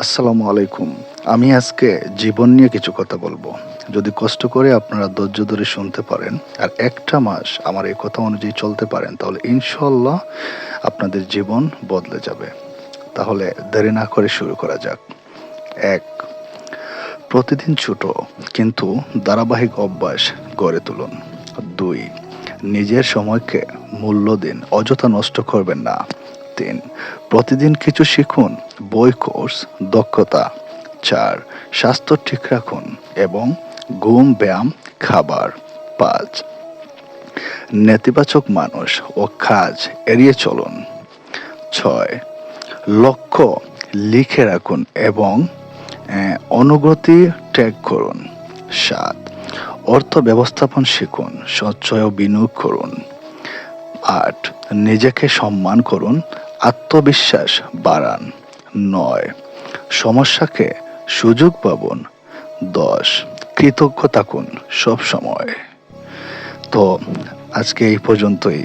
আসসালামু আলাইকুম। আমি আজকে জীবন নিয়ে কিছু কথা বলব। যদি কষ্ট করে আপনারা ধৈর্য ধরে শুনতে পারেন আর একটা মাস আমার এই কথা অনুযায়ী চলতে পারেন, তাহলে ইনশাল্লাহ আপনাদের জীবন বদলে যাবে। তাহলে দেরি না করে শুরু করা যাক। এক, প্রতিদিন ছোট কিন্তু ধারাবাহিক অভ্যাস গড়ে তুলুন। দুই, নিজের সময়কে মূল্য দিন, অযথা নষ্ট করবেন না। তিন প্রতিদিন কিছু শিখুন, বই কোর্স, দক্ষতা, চার, স্বাস্থ্য ঠিক রাখুন এবং ঘুম, ব্যায়াম, খাবার, পাঁচ। নেতিবাচক মানুষ ও কাজ এড়িয়ে চলুন। ছয়, লক্ষ্য লিখে রাখুন এবং অনুগতি ট্যাগ করুন। সাত, অর্থ ব্যবস্থাপন শিখুন, সঞ্চয় বিনিয়োগ করুন। আট। নিজেকে সম্মান করুন, আত্মবিশ্বাস বাড়ান। নয়। সমস্যাকে সুযোগ পাবন। দশ। কৃতজ্ঞ থাকুন সব সময় তো, আজকে এই পর্যন্তই।